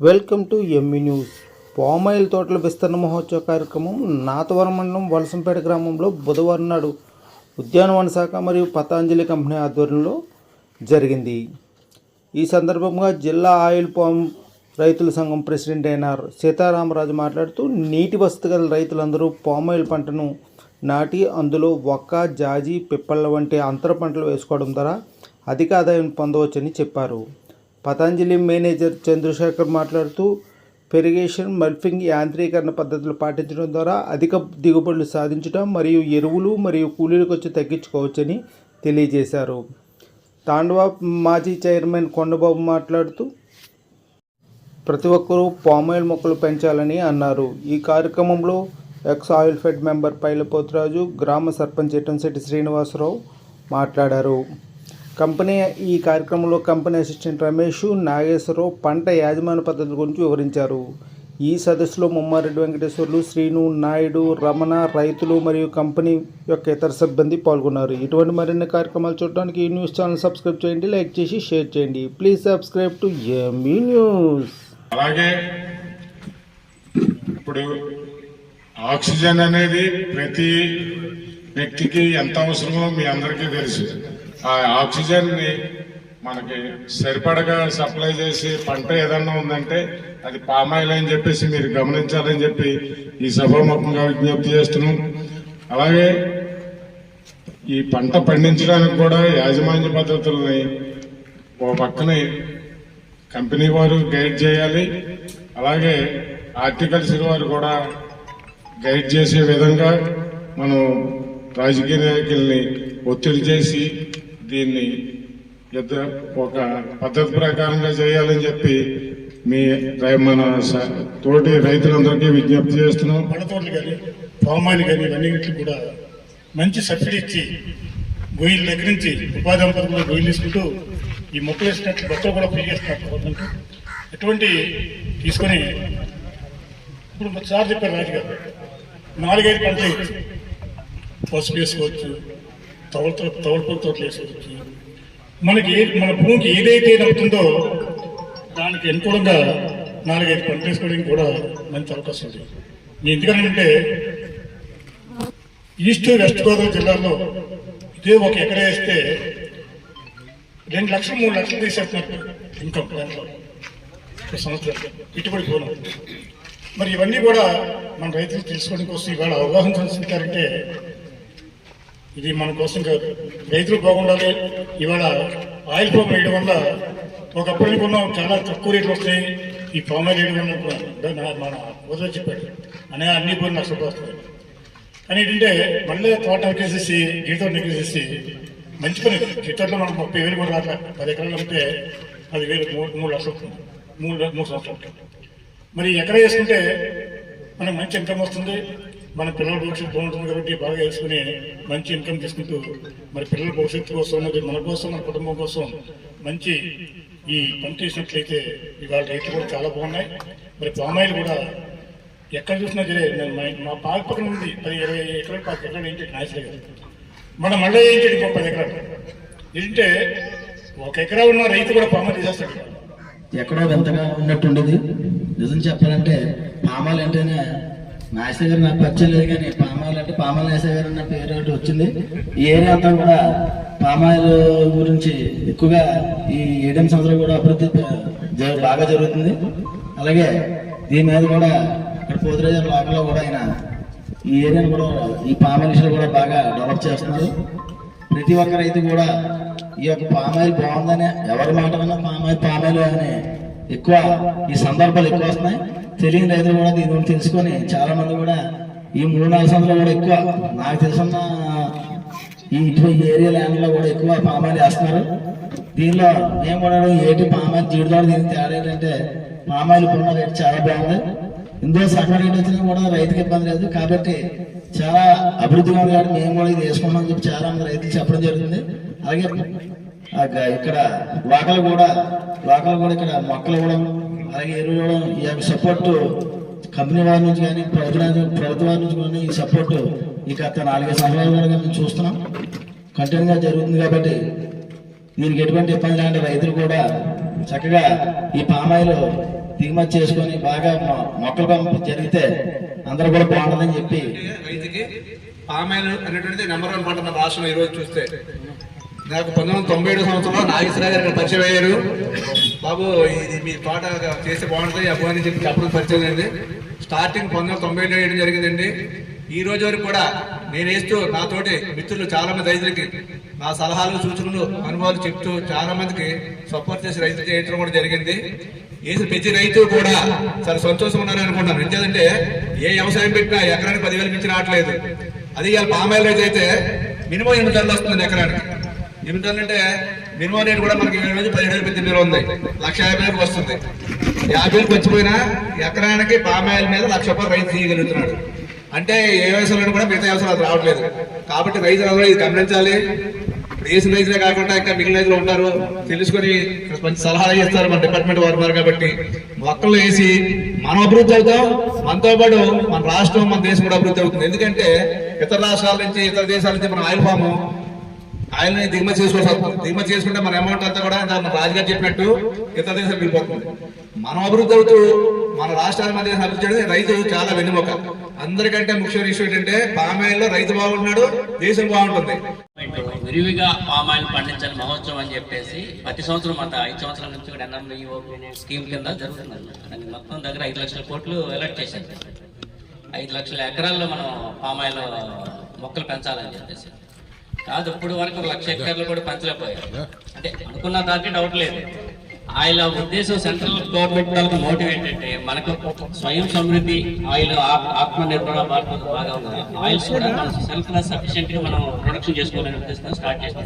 Welcome to ME news palm oil తోటల విస్తరణ మహోత్సవ కార్యక్రమం నాతవరం మండలం వలసంపేట గ్రామంలో బుధవారం నాడు ఉద్యానవన శాఖ మరియు పతాంజలి కంపెనీ ఆధ్వర్యంలో జరిగింది. ఈ సందర్భంగా జిల్లా ఆయిల్ పామ్ రైతుల సంఘం ప్రెసిడెంట్ అయిన సీతారామరాజు మాట్లాడుతూ నీటి వసతి గల రైతులందరూ పామాయిల్ పంటను నాటి అందులో ఒక్క జాజి పిప్పళ్ళ వంటి అంతర పంటలు వేసుకోవడం ద్వారా అధిక ఆదాయం పొందవచ్చని చెప్పారు. పతంజలి మేనేజర్ చంద్రశేఖర్ మాట్లాడుతూ పెరిగేషన్ మల్ఫింగ్ యాంత్రీకరణ పద్ధతులు పాటించడం ద్వారా అధిక దిగుబడులు సాధించడం మరియు ఎరువులు మరియు కూలీల ఖర్చు తగ్గించుకోవచ్చని తెలియజేశారు. తాండవ మాజీ చైర్మన్ కొండబాబు మాట్లాడుతూ ప్రతి ఒక్కరూ పామాయిల్ మొక్కలు పెంచాలని అన్నారు. ఈ కార్యక్రమంలో ex oil fed member Pailapothuraju గ్రామ సర్పంచ్ ఎటంశెట్టి శ్రీనివాసరావు మాట్లాడారు. కంపెనీ ఈ కార్యక్రమంలో కంపెనీ అసిస్టెంట్ రమేష్ నాగేశ్వరరావు పంట యాజమాన్య పద్ధతి గురించి వివరించారు. ఈ సదస్సులో ముమ్మారెడ్డి వెంకటేశ్వర్లు శ్రీను నాయుడు రమణ రైతులు మరియు కంపెనీ యొక్క ఇతర సిబ్బంది పాల్గొన్నారు. ఇటువంటి మరిన్ని కార్యక్రమాలు చూడడానికి ఈ న్యూస్ ఛానల్ సబ్స్క్రైబ్ చేయండి లైక్ చేసి షేర్ చేయండి. Please subscribe to ME news. అలాగే ఇప్పుడు ఆక్సిజన్ అనేది ప్రతి వ్యక్తికి ఎంత అవసరమో మీ అందరికీ తెలుసు. ఆ ఆక్సిజన్ని మనకి సరిపడగా సప్లై చేసి పంట ఏదన్నా ఉందంటే అది పామాయిల్ అని చెప్పేసి మీరు గమనించాలని చెప్పి ఈ సభాముఖంగా విజ్ఞప్తి చేస్తున్నాం. అలాగే ఈ పంట పండించడానికి కూడా యాజమాన్య పద్ధతుల్ని ఓ పక్కనే కంపెనీ వారు గైడ్ చేయాలి. అలాగే హార్టికల్చర్ వారు కూడా గైడ్ చేసే విధంగా మనం రాజకీయ నాయకుల్ని ఒత్తిడి చేసి దీన్ని ఒక పద్ధతి ప్రకారంగా చేయాలని చెప్పి మీ మన స- తోటి రైతులందరికీ విజ్ఞప్తి చేస్తున్నాం. పడతోటలు కానీ పామాయిల్ కానీ ఇవన్నింటికి కూడా మంచి సబ్సిడీ ఇచ్చి గొయ్యిల దగ్గర నుంచి ఉపాధి పథకంలో గొయ్యిలు తీసుకుంటూ ఈ మొక్కలు వేసినట్లు బట్టలు కూడా ఫ్రీ చేస్తున్నారు గవర్నమెంట్. ఎటువంటి తీసుకొని ఇప్పుడు సార్ చెప్పారు రాజుగారు నాలుగైదు పంటలు పసుపు వేసుకోవచ్చు తవలతో తవలపూల తోటలు వేసుకోవచ్చు మనకి మన భూమికి ఏదైతే నప్పుతుందో దానికి అనుకూలంగా నాలుగైదు పంటలు వేసుకోవడానికి కూడా మంచి అవకాశం ఉంది. నేను ఎందుకనంటే ఈస్ట్ వెస్ట్ గోదావరి జిల్లాలో ఇదే ఒక ఎకరా వేస్తే రెండు లక్షలు మూడు లక్షలు తీసేస్తున్నారు ఇన్కమ్ దాంట్లో సంవత్సరాలు సంవత్సరం పెట్టుబడి పోను మరి ఇవన్నీ కూడా మన రైతులు తెలుసుకోవడానికి కోసం ఇవాళ అవగాహన సంస్కృతారంటే ఇది మన కోసం కాదు. రైతులు బాగుండాలి. ఇవాళ ఆయిల్ పంప్ వేయడం వల్ల ఒకప్పుడు అనుకున్నాం చాలా తక్కువ రేట్లు వస్తాయి ఈ పామ్ ఆయిల్ వేయడం వల్ల మన వదిలే చెప్పాడు. అనే అన్ని పోయి నష్టపోతుంది కానీ ఏంటంటే మళ్ళీ తోట ఎక్కేసేసి గీతోట ఎక్కేసేసి మంచి పని. గీతోటలో మనం ముప్పై వేలు కూడా రాట్లా. పది ఎకరాలు ఉంటే పది వేలు మూడు మూడు లక్షలు వస్తుంది. మూడు మూడు సంవత్సరాలు మరి ఎక్కడ వేసుకుంటే మనకు మంచి ఇన్కమ్ వస్తుంది. మన పిల్లల భవిష్యత్తు బాగుంటుంది కాబట్టి బాగా వేసుకుని మంచి ఇన్కమ్ తీసుకుంటూ మరి పిల్లల భవిష్యత్తు కోసం మరి మన కోసం మన కుటుంబం కోసం మంచి ఈ పని చేసినట్లయితే ఇవాళ రేట్లు కూడా చాలా బాగున్నాయి. మరి పామాయిల్ కూడా ఎక్కడ చూసినా సరే నేను మా పాక పక్కన ఉంది. పది ఇరవై ఎకరాలు పాక ఎకరాలు ఏంటి నాశనం కదా మనం మళ్ళీ ఏంటి ఇంకో పది ఎకరాలు ఏంటంటే ఒక ఎకరా ఉన్న రైతు కూడా పామాయిల్ తీసేస్తాడు. ఎక్కడో ఎంతగా ఉన్నట్టుండేది. నిజం చెప్పాలంటే పామాలు అంటేనే నాశన గారు నాకు పరిచయం లేదు కానీ పామాయిల్ అంటే పామాయిల్ నాశన గారు అన్న పేరు ఒకటి వచ్చింది. ఈ ఏరియా అంతా కూడా పామాయిల్ గురించి ఎక్కువగా ఈ ఏడెనిమిది సంవత్సరాలు కూడా అభివృద్ధి బాగా జరుగుతుంది. అలాగే దీని మీద కూడా ఇక్కడ పోతురాజు లోపల కూడా ఆయన ఈ ఏరియాను కూడా ఈ పామాయిల్ విషయాలు కూడా బాగా డెవలప్ చేస్తున్నారు. ప్రతి ఒక్క రైతు కూడా ఈ యొక్క పామాయిల్ బాగుందని ఎవరి మాట విన్నా పామాయిల్ పామాయిల్ అని ఎక్కువ ఈ సందర్భాలు ఎక్కువ వస్తున్నాయి. తెలియని రైతులు కూడా దీని గురించి తెలుసుకొని చాలా మంది కూడా ఈ మూడు నాలుగు సంవత్సరాలు కూడా ఎక్కువ నాకు తెలుసున్న ఈ ఇటు ఏరియా ల్యాండ్లో కూడా ఎక్కువ పామాయిల్ వేస్తున్నారు. దీనిలో మేము కూడా ఏటి పామాయిల్ జీడిదాడు దీనికి తేడా ఏంటంటే పామాయిల్ ఇప్పుడున్న రేటు చాలా బాగుంది. ఇందులో సగం రేటు వచ్చినా కూడా రైతుకి ఇబ్బంది లేదు. కాబట్టి చాలా అభివృద్ధిగా ఉంది కాబట్టి మేము కూడా ఇది వేసుకున్నామని చెప్పి చాలా మంది రైతులు చెప్పడం జరుగుతుంది. అలాగే ఇక్కడ వాకలు కూడా వాకలు కూడా ఇక్కడ మొక్కలు ఇవ్వడం అలాగే ఎరువులు ఇవ్వడం ఈ యొక్క సపోర్ట్ కంపెనీ వారి నుంచి కానీ ప్రభుత్వ ప్రభుత్వ వారి నుంచి కానీ ఈ సపోర్ట్ ఇక గత నాలుగైదు సంవత్సరాల వరకు మేము చూస్తున్నాం. కంటిన్యూగా జరుగుతుంది కాబట్టి దీనికి ఎటువంటి ఇబ్బంది లేకుండా రైతులు కూడా చక్కగా ఈ పామాయిల్ దిగుమతి చేసుకొని బాగా మొక్కలు పంపు జరిగితే అందరూ కూడా బాగుంటుందని చెప్పి రైతుకి పామాయిల్ అనేటువంటిది నెంబర్ వన్ పంట మన రాష్ట్రంలో ఈ రోజు చూస్తే నాకు పంతొమ్మిది తొంభై ఏడు సంవత్సరంలో నాగేశ్వరరావు గారు ఇక్కడ పరిచయం అయ్యారు. బాబు ఇది మీ తోట చేస్తే బాగుంటుంది అబ్బాయి చెప్పి చెప్పడం పరిచయం అయింది. స్టార్టింగ్ పంతొమ్మిది తొంభై ఏడు వేయడం జరిగిందండి. ఈ రోజు వరకు కూడా నేను వేస్తూ నాతోటి మిత్రులు చాలా మంది రైతులకి నా సలహాలు సూచనలు అనుభవాలు చెప్తూ చాలా మందికి సపోర్ట్ చేసి రైతు చేయడం కూడా జరిగింది. వేసిన ప్రతి రైతు కూడా చాలా సంతోషం ఉన్నారని అనుకుంటాను ఎందుకంటే ఏ వ్యవసాయం పెట్టినా ఎకరానికి పదివేలు మించి రావట్లేదు అది ఇవాళ పామాయిల్ రైతు అయితే మినిమం ఎనిమిది టన్నులు వస్తుంది ఎకరానికి. ఎందుకంటే మినిమం రేట్ కూడా మనకి ఈ రోజు పదిహేడు వేలు పద్దెనిమిది ఉంది లక్ష యాభై వేలకు వస్తుంది. యాభై వేలకు వచ్చిపోయినా ఎకరానికి పామాయిల్ మీద లక్ష రూపాయలు రైతు తీయగలుగుతున్నాడు. అంటే ఏ వ్యవసాయంలో కూడా మిగతా వ్యవసాయం అది రావట్లేదు. కాబట్టి రైతులు ఇది గమనించాలి. ఇప్పుడు వేసిన రైతులే కాకుండా ఇంకా మిగిలిన రైతులు ఉంటారు. తెలుసుకొని మంచి సలహాలు ఇస్తారు మన డిపార్ట్మెంట్ వారు వారు కాబట్టి. మొక్కలు వేసి మనం అభివృద్ధి అవుతాం. మనతో పాటు మన రాష్ట్రం మన దేశం కూడా అభివృద్ధి అవుతుంది. ఎందుకంటే ఇతర రాష్ట్రాల నుంచి ఇతర దేశాల నుంచి మన ఆయిల్ ఫాము ఆయన దిగుమతి చేసుకోవాల్సి దిగుమతి చేసుకుంటే మన అమౌంట్ అంతా కూడా దాన్ని రాజుగారు చెప్పినట్టు ఇతర దేశాలు వెళ్ళిపోతుంది. మనం అభివృద్ధి అవుతూ మన రాష్ట్రాల మధ్య అభివృద్ధి చేయడం రైతు చాలా వెన్నుముక. అందరికంటే ముఖ్యమైన విషయం ఏంటంటే పామాయిల్లో రైతు బాగుంటున్నాడు దేశం బాగుంటుంది. విరివిగా పామాయిల్ పండించాలి మహోత్సవం అని చెప్పేసి ప్రతి సంవత్సరం అంత ఐదు సంవత్సరాల నుంచి కూడా ఎన్ఎంఈఓ స్కీమ్ కింద జరుగుతుంది మొత్తం దగ్గర ఐదు లక్షల కోట్లు అలాట్ చేశారు. ఐదు లక్షల ఎకరాల్లో మనం పామాయిల్ మొక్కలు పెంచాలని చెప్పేసి. కాదు ఇప్పుడు వరకు ఒక లక్ష ఎకరాలు కూడా పెంచలేకపోయారు. అంటే అనుకున్న దానికి డౌట్ లేదు. ఆయన ఉద్దేశం సెంట్రల్ గవర్నమెంట్ వాళ్ళకి మోటివ్ ఏంటంటే మనకు స్వయం సమృద్ధి ఆయిల్ ఆ- ఆత్మ నిర్భర భారత్ బాగా ఉంది. ఆయిల్స్ కూడా మనం సెల్ఫ్ సఫిషియెంట్గా మనం ప్రొడక్షన్ చేసుకోవాలని ఉద్దేశంతో స్టార్ట్ చేసిన.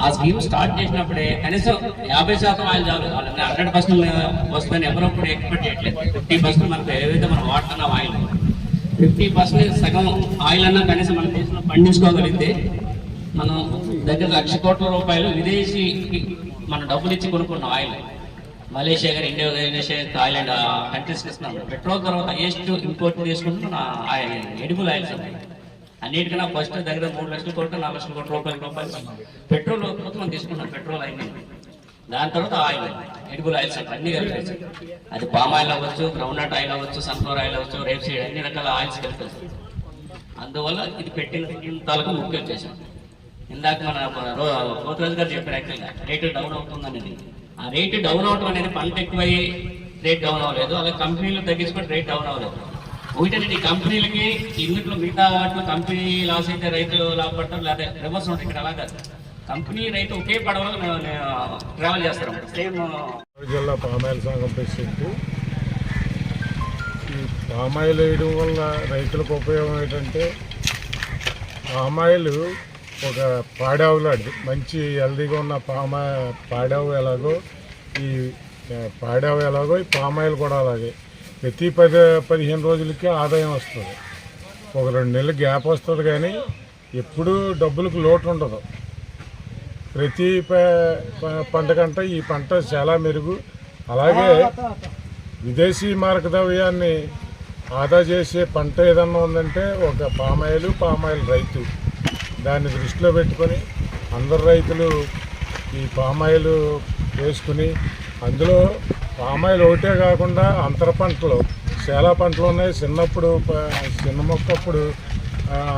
ఆ స్కీమ్ స్టార్ట్ చేసినప్పుడే కనీసం యాభై శాతం ఆయిల్ చాలు. హండ్రెడ్ పర్సెంట్ వస్తుందని ఎవరో కూడా ఎక్స్పెక్ట్ చేయట్లేదు. ఫిఫ్టీ పర్సెంట్ మనకు ఏదైతే మనం వాడుతున్నాం ఆయిల్ ఫిఫ్టీ పర్సెంట్ సగం ఆయిల్ అన్నా కనీసం మన దేశంలో పండించుకోగలిగితే మనం దగ్గర లక్ష కోట్ల రూపాయలు విదేశీ మనం డబ్బులు ఇచ్చి కొనుక్కున్న ఆయిల్. మలేషియా గారు ఇండియా ఇండోనేషియా థాయిలాండ్ కంట్రీస్కి ఇస్తున్నాం పెట్రోల్ తర్వాత హైయెస్ట్ ఇంపోర్ట్ చేసుకుంటున్న ఎడిబుల్ ఆయిల్స్ ఉన్నాయి అన్నిటికన్నా ఫస్ట్ దగ్గర మూడు లక్షల కోట్లు నాలుగు లక్షల కోట్ల రూపాయల రూపాయలు పెట్రోల్ మొత్తం మనం తీసుకున్నాం పెట్రోల్ అయింది దాని తర్వాత ఆయిల్ ఎడిబుల్ ఆయిల్స్ అంటే అన్ని కలిపి అది పామ్ ఆయిల్ అవ్వచ్చు గ్రౌండ్ నట్ ఆయిల్ అవ్వచ్చు సన్ఫ్లవర్ ఆయిల్ అవ్వచ్చు రేప్ సీడ్ అన్ని రకాల ఆయిల్స్ కలిపి అందువల్ల ఇది పెట్టిన తాలూకు ముఖ్య వచ్చేసాం ఇందాక మన గోత్రాజ్ గారు చెప్పారు యాక్చువల్గా రేటు డౌన్ అవుతుందనేది ఆ రేటు డౌన్ అవటం అనేది పంట ఎక్కువయ్యి రేట్ డౌన్ అవ్వలేదు అలాగే కంపెనీలు తగ్గించుకుంటే రేట్ డౌన్ అవ్వలేదు. ఒకటి కంపెనీలకి ఇందులో మిగతా వాటిలో కంపెనీ లాస్ అయితే రైతు లాభపడటం లేదా రివర్స్ ఉంటాయి ఇక్కడ అలా కాదు. కంపెనీ రైతు ఒకే పడవలో ట్రావెల్ చేస్తాం సేమ్ జిల్లా పామాయిల్ సంఘం ప్రెసిడెంట్. ఈ పామాయిల్ వేయడం వల్ల రైతులకు ఉపయోగం ఏంటంటే పామాయిల్ ఒక పాడావు లాంటిది మంచి హెల్దీగా ఉన్న పామా పాడావు ఎలాగో ఈ పాడావు ఎలాగో ఈ పామాయిల్ కూడా అలాగే. ప్రతి పది పదిహేను రోజులకి ఆదాయం వస్తుంది. ఒక రెండు నెలలు గ్యాప్ వస్తుంది కానీ ఎప్పుడూ డబ్బులకు లోటు ఉండదు ప్రతి పంట కంటే ఈ పంట చాలా మెరుగు. అలాగే విదేశీ మార్గ ద్రవ్యాన్ని ఆదా చేసే పంట ఏదన్నా ఉందంటే ఒక పామాయిల్ పామాయిల్ రైతు. దాన్ని దృష్టిలో పెట్టుకొని అందరు రైతులు ఈ పామాయిల్ వేసుకుని అందులో పామాయిల్ ఒకటే కాకుండా అంతర పంటలు చాలా పంటలు ఉన్నాయి. చిన్నప్పుడు చిన్న మొక్కప్పుడు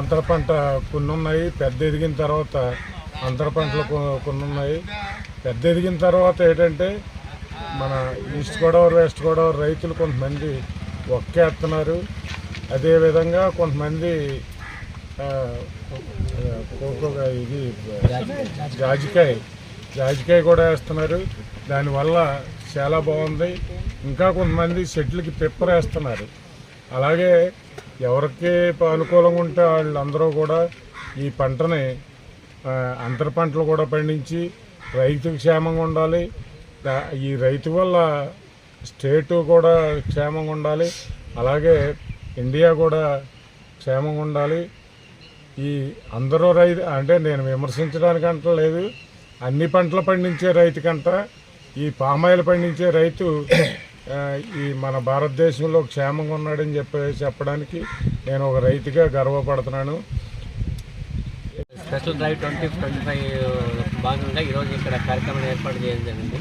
అంతర పంట కొన్ని ఉన్నాయి. పెద్ద ఎదిగిన తర్వాత అంతర పంటలు కొన్ని ఉన్నాయి పెద్ద ఎదిగిన తర్వాత ఏంటంటే మన ఈస్ట్ గోదావరి వెస్ట్ గోదావరి రైతులు కొంతమంది ఒక్కేస్తున్నారు అదేవిధంగా కొంతమంది ఇది జాజికాయ జాజికాయ కూడా వేస్తున్నారు. దానివల్ల చాలా బాగుంది. ఇంకా కొంతమంది చెట్లకి పెప్పర్ వేస్తున్నారు. అలాగే ఎవరికి అనుకూలంగా ఉంటే వాళ్ళందరూ కూడా ఈ పంటని అంతర పంటలు కూడా పండించి రైతుకు క్షేమంగా ఉండాలి. ఈ రైతు వల్ల స్టేటు కూడా క్షేమంగా ఉండాలి. అలాగే ఇండియా కూడా క్షేమంగా ఉండాలి. ఈ అందరూ రైతు అంటే నేను విమర్శించడానికి అంటలేదు. అన్ని పంటలు పండించే రైతు కంట ఈ పామాయిల్ పండించే రైతు ఈ మన భారతదేశంలో క్షేమంగా ఉన్నాడని చెప్పి చెప్పడానికి నేను ఒక రైతుగా గర్వపడుతున్నాను. Special drive twenty twenty five భాగంగా ఈరోజు ఇక్కడ కార్యక్రమం ఏర్పాటు చేయడం జరిగింది.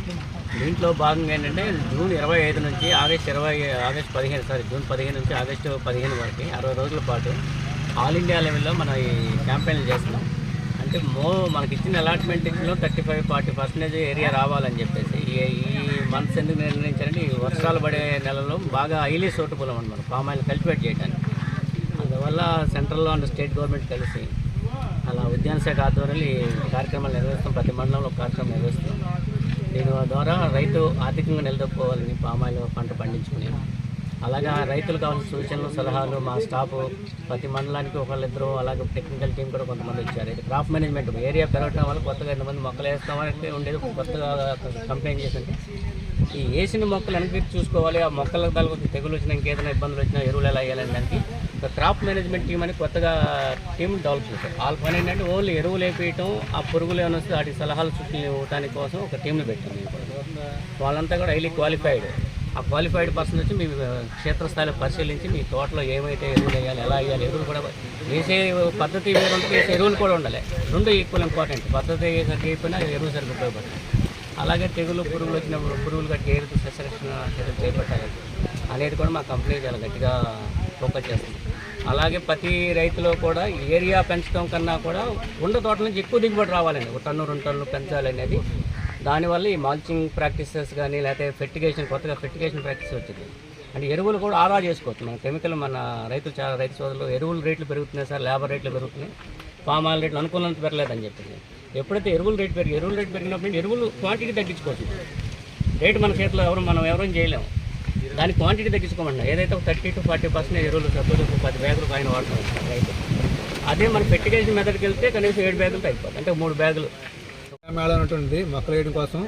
దీంట్లో భాగంగా ఏంటంటే జూన్ ఇరవై ఐదు నుంచి ఆగస్ట్ ఇరవై ఆగస్ట్ పదిహేను సారీ జూన్ పదిహేను నుంచి ఆగస్టు పదిహేను వరకు అరవై రోజుల పాటు ఆల్ ఇండియా లెవెల్లో మనం ఈ క్యాంపెయిన్లు చేస్తున్నాం. అంటే మో మనకి ఇచ్చిన అలాట్మెంట్లో thirty five forty percentage area రావాలని చెప్పేసి ఈ ఈ మంత్స్ ఎందుకు నిర్ణయించారంటే ఈ వర్షాలు పడే నెలలో బాగా హైలీ సూటబుల్ అనమాట పామ్ ఆయిల్ కల్టివేట్ చేయడానికి అందువల్ల సెంట్రల్లో అండ్ స్టేట్ గవర్నమెంట్ కలిసి అలా ఉద్యాన శాఖ ఆధ్వర్యంలో ఈ కార్యక్రమాలు నిర్వహిస్తాం. ప్రతి మండలంలో కార్యక్రమం నిర్వహిస్తాం. దీని ద్వారా రైతు ఆర్థికంగా నిలదొక్కుకోవాలని పామాయిల్ పంట పండించుకుని అలాగే రైతులు కావాల్సిన సూచనలు సలహాలు మా స్టాఫ్ ప్రతి మండలానికి ఒకళ్ళిద్దరు అలాగే టెక్నికల్ టీం కూడా కొంతమంది వచ్చారు. ఇది క్రాప్ మేనేజ్మెంట్ ఏరియా పెరగడం వల్ల కొత్తగా ఎంతమంది మొక్కలు వేస్తామని ఉండేది. కొత్తగా కంప్లైంట్ చేసింది ఈ వేసిన మొక్కలు వెనక్కి చూసుకోవాలి. ఆ మొక్కలకు తగ్గ తెగులు వచ్చినా ఇంకేదైనా ఇబ్బందులు వచ్చినా ఎరువులు ఎలా వేయాలని దానికి ఒక క్రాప్ మేనేజ్మెంట్ టీం అని కొత్తగా టీం డెవలప్ చేశారు. వాళ్ళ పని ఏంటంటే ఓన్లీ ఎరువులు వేపేయటం ఆ పురుగులు ఏమైనా వస్తే వాటి సలహాలు చుట్టూ ఇవ్వడానికి కోసం ఒక టీంని పెట్టింది. వాళ్ళంతా కూడా హైలీ క్వాలిఫైడ్ ఆ క్వాలిఫైడ్ పర్సన్ వచ్చి మీ క్షేత్రస్థాయిలో పరిశీలించి మీ తోటలో ఏమైతే ఎరువులు వేయాలి ఎలా వేయాలి ఎరువులు కూడా వేసే పద్ధతి వేరే వేసే ఎరువులు కూడా ఉండాలి. రెండు ఈక్వల్ ఇంపార్టెంట్ పద్ధతి సరిగ్గా అయిపోయినా ఎరువు సరిగ్గా ఉపయోగపడుతుంది అలాగే తెగులు పురుగులు వచ్చినప్పుడు పురుగులు గట్టి ఏ రీతి సస్యరక్షణ చర్యలు చేపట్టాలి. అనేది కూడా మా కంపెనీ చాలా గట్టిగా ఫోకస్ చేస్తుంది. అలాగే ప్రతి రైతులో కూడా ఏరియా పెంచడం కన్నా కూడా ఉండ తోటల నుంచి ఎక్కువ దిగుబడి రావాలండి. ఒక టన్ను రెండు టన్నులు పెంచాలనేది దానివల్ల ఈ మాల్చింగ్ ప్రాక్టీసెస్ కానీ లేకపోతే ఫెర్టిగేషన్ కొత్తగా ఫెర్టిగేషన్ ప్రాక్టీస్ వచ్చింది. అంటే ఎరువులు కూడా ఆదా చేసుకోవచ్చు. మన కెమికల్ మన రైతులు చాలా రైతు సోదరులు ఎరువుల రేట్లు పెరుగుతున్నాయి సార్ లేబర్ రేట్లు పెరుగుతున్నాయి. పామ్ ఆయిల్ రేట్లు అనుకూలంత పెరగలేదని చెప్పింది. ఎప్పుడైతే ఎరువుల రేటు పెరిగి ఎరువుల రేటు పెరిగినప్పుడు ఎరువులు క్వాంటిటీ తగ్గించుకోవచ్చు. రేటు మన చేతిలో ఎవరు మనం ఎవరూ చేయలేము. దాని క్వాంటిటీ తగ్గించుకోమన్నా ఏదైతే ఒక థర్టీ టు ఫార్టీ పర్సెంట్ ఎరువులు సపోజ్ ఒక పది బ్యాగులు పైన వాడుతున్నాం రైతు అదే మనం ఫెర్టిగేషన్ మెథడ్కి వెళ్తే కనీసం ఏడు బ్యాగులు అయిపోతుంది అంటే మూడు బ్యాగులు. మేళం ఉంటుంది మొక్కలు వేయడం కోసం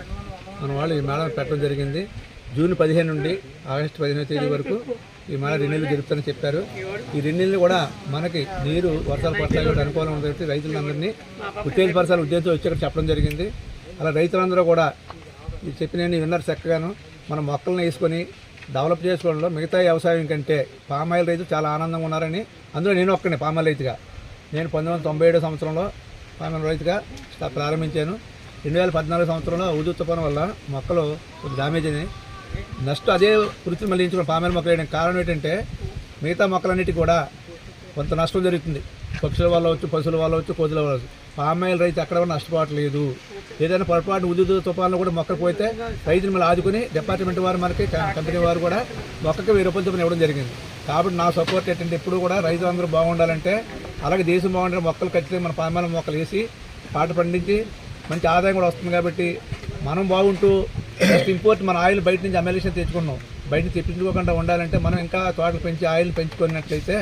మన వాళ్ళు ఈ మేళం పెట్టడం జరిగింది. జూన్ పదిహేను నుండి ఆగస్టు పదిహేనో తేదీ వరకు ఈ మేళ రెన్యూలు జరుపుతారని చెప్పారు. ఈ రెన్యూలు కూడా మనకి నీరు వర్షాలు పడతాయి కూడా అనుకూలం ఉంటుంది రైతులందరినీ ఉత్తేజపరచాలి ఉద్దేశం వచ్చి ఇక్కడ చెప్పడం జరిగింది. అలా రైతులందరూ కూడా చెప్పిన విన్నారు చక్కగాను. మన మొక్కలను వేసుకొని డెవలప్ చేసుకోవడంలో మిగతా వ్యవసాయం కంటే పామాయిల్ రైతులు చాలా ఆనందంగా ఉన్నారని అందులో నేను ఒక్కనే పామాయిల్ రైతుగా. నేను పంతొమ్మిది వందల తొంభై ఏడో సంవత్సరంలో పామాయిల్ రైతుగా ప్రారంభించాను. రెండు వేల పద్నాలుగు సంవత్సరంలో ఉదు తుఫాను వల్ల మొక్కలు డ్యామేజ్ అయినాయి. నెక్స్ట్ అదే వృత్తిని మళ్ళీ ఎంచుకున్న పామాయిల్ మొక్కలు వేయడానికి కారణం ఏంటంటే మిగతా మొక్కలన్నిటికీ కూడా కొంత నష్టం జరుగుతుంది. పక్షుల వల్ల వచ్చు పశువుల వల్ల వచ్చు కోతుల వల్ల వచ్చు పామాయిల్ రైతు అక్కడ కూడా నష్టపోవట్లేదు ఏదైనా పొరపాటు ఉదు తుఫాన్లో కూడా మొక్క పోతే రైతుని మళ్ళీ ఆదుకుని డిపార్ట్మెంట్ వారు మనకి కంపెనీ వారు కూడా మొక్కకి వెయ్యి రూపాయలు చొప్పున ఇవ్వడం జరిగింది. కాబట్టి నా సపోర్ట్ ఏంటంటే ఎప్పుడు కూడా రైతులందరూ బాగుండాలంటే అలాగే దేశం బాగుండే మొక్కలు ఖచ్చితంగా మన పామాయిల మొక్కలు వేసి పాట పండించి మంచి ఆదాయం కూడా వస్తుంది కాబట్టి మనం బాగుంటూ ఇంపోర్ట్ మన ఆయిల్ బయట నుంచి అమెరిషన్ తెచ్చుకున్నాం. బయట తెప్పించుకోకుండా ఉండాలంటే మనం ఇంకా తోటలు పెంచి ఆయిల్ పెంచుకున్నట్లయితే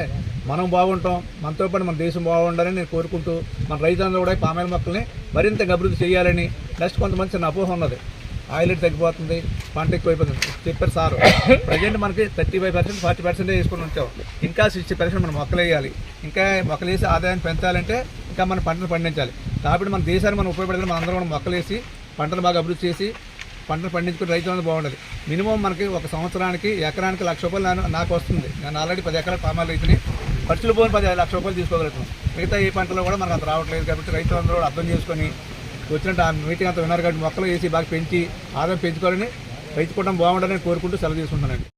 మనం బాగుంటాం మనతో పాటు మన దేశం బాగుండాలని నేను కోరుకుంటూ మన రైతులందరూ కూడా ఈ మొక్కల్ని మరింత అభివృద్ధి చేయాలని నెక్స్ట్ కొంతమంది చిన్న అపోహ ఉన్నది. ఆయిల్ తగ్గిపోతుంది పంట ఎక్కువైపోతుంది. చెప్పారు సార్. ప్రజెంట్ మనకి thirty five percent forty percent వేసుకుని ఉంటాం ఇంకా సిక్స్టీ పర్సెంట్ మనం మొక్కలు వేయాలి. ఇంకా మొక్కలు వేసి ఆదాయాన్ని పెంచాలంటే ఇంకా మన పంటలు పండించాలి. కాబట్టి మన దేశాన్ని మనం ఉపయోగపడాలి మన అందరం కూడా మొక్కలు వేసి పంటలు బాగా అభివృద్ధి చేసి పంటలు పండించుకుని రైతులందరూ బాగుండదు. మినిమం మనకి ఒక సంవత్సరానికి ఎకరానికి లక్ష రూపాయలు నాకు- వస్తుంది. నేను ఆల్రెడీ పది ఎకరాలు పామాలు రైతుని. ఖర్చులు పోని పది లక్ష రూపాయలు తీసుకోగలుగుతాం. మిగతా ఏ పంటలో కూడా మనకు అంత రావట్లేదు కాబట్టి రైతులందరూ కూడా అర్థం చేసుకొని వచ్చినట్టు ఆ మీటింగ్ అంతా విన్నారు కాబట్టి మొక్కలు వేసి బాగా పెంచి ఆదాయం పెంచుకోవాలని రైతు కుటుంబం బాగుండాలని కోరుకుంటూ సెలవు తీసుకుంటానండి